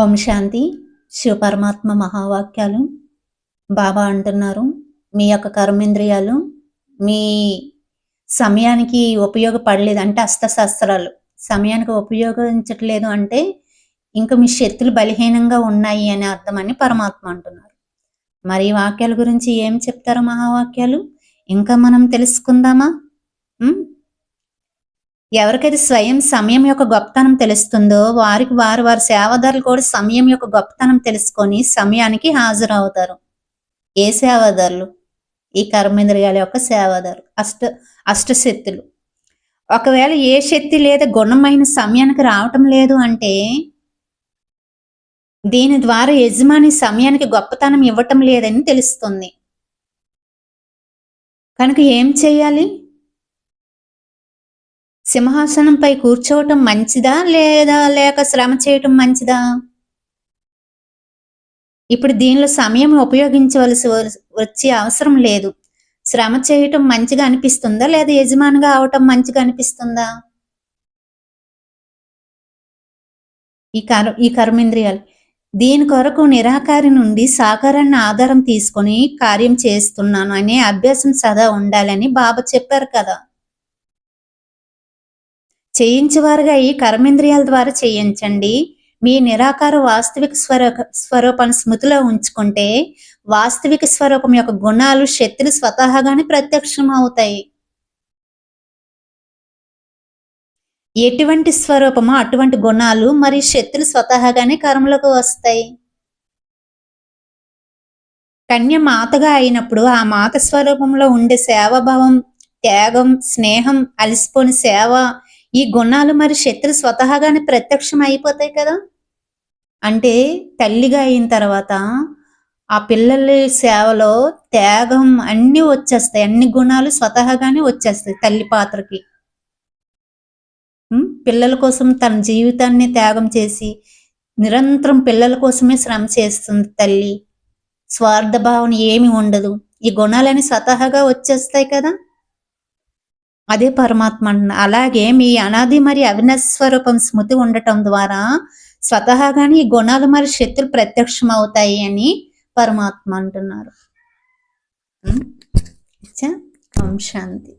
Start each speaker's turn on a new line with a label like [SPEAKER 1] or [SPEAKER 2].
[SPEAKER 1] ఓం శాంతి. శివపరమాత్మ మహావాక్యాలు. బాబా అంటున్నారు మీ యొక్క కర్మేంద్రియాలు మీ సమయానికి ఉపయోగపడలేదు అంటే అస్త్రశస్త్రాలు. సమయానికి ఉపయోగించట్లేదు అంటే ఇంకా మీ శక్తులు బలహీనంగా ఉన్నాయి అనే అర్థం అని పరమాత్మ అంటున్నారు. మరి వాక్యాల గురించి ఏం చెప్తారు మహావాక్యాలు? ఇంకా మనం తెలుసుకుందామా? ఎవరికైతే స్వయం సమయం యొక్క గొప్పతనం తెలుస్తుందో వారికి వారు వారి సేవదారులు కూడా సమయం యొక్క గొప్పతనం తెలుసుకొని సమయానికి హాజరవుతారు. ఏ సేవాదారులు? ఈ కర్మేంద్రియాల యొక్క సేవాదారు అష్ట అష్టశక్తులు. ఒకవేళ ఏ శక్తి లేదా గుణమైన సమయానికి రావటం లేదు అంటే దీని ద్వారా యజమాని సమయానికి గొప్పతనం ఇవ్వటం లేదని తెలుస్తుంది. కనుక ఏం చేయాలి? సింహాసనంపై కూర్చోవటం మంచిదా లేదా లేక శ్రమ చేయటం మంచిదా? ఇప్పుడు దీనిలో సమయం ఉపయోగించవలసి వచ్చే అవసరం లేదు. శ్రమ చేయటం మంచిగా అనిపిస్తుందా లేదా యజమానిగా అవటం మంచిగా అనిపిస్తుందా? ఈ కర్ ఈ కర్మేంద్రియాలు. దీని కొరకు నిరాకారి నుండి సాకారాన్ని ఆధారం తీసుకొని కార్యం చేస్తున్నాను అనే అభ్యాసం సదా ఉండాలని బాబా చెప్పారు కదా. చేయించేవారుగా ఈ కర్మేంద్రియాల ద్వారా చేయించండి. మీ నిరాకార వాస్తవిక స్వరూ స్వరూపాన్ని స్మృతిలో ఉంచుకుంటే వాస్తవిక స్వరూపం యొక్క గుణాలు శక్తులు స్వతహాగానే ప్రత్యక్షం అవుతాయి ఎటువంటి స్వరూపమో అటువంటి గుణాలు మరియు శక్తులు స్వతహాగానే కర్మలకు వస్తాయి. కన్య మాతగా అయినప్పుడు ఆ మాత స్వరూపంలో ఉండే సేవాభావం త్యాగం స్నేహం అలసిపోని సేవ ఈ గుణాలు మరి శత్రు స్వతహాగానే ప్రత్యక్షం అయిపోతాయి కదా? అంటే తల్లిగా అయిన తర్వాత ఆ పిల్లల సేవలో త్యాగం అన్ని వచ్చేస్తాయి. అన్ని గుణాలు స్వతహాగానే వచ్చేస్తాయి తల్లి పాత్రకి. పిల్లల కోసం తన జీవితాన్ని త్యాగం చేసి నిరంతరం పిల్లల కోసమే శ్రమ చేస్తుంది తల్లి. స్వార్థ భావన ఏమి ఉండదు. ఈ గుణాలని స్వతహాగా వచ్చేస్తాయి కదా? అదే పరమాత్మ అలాగే మీ అనాది మరి అవినస్వరూపం స్మృతి ఉండటం ద్వారా స్వతహాగానే ఈ గుణాలు మరి శక్తులు ప్రత్యక్షం అవుతాయి అని పరమాత్మ అంటున్నారు. ఓం శాంతి.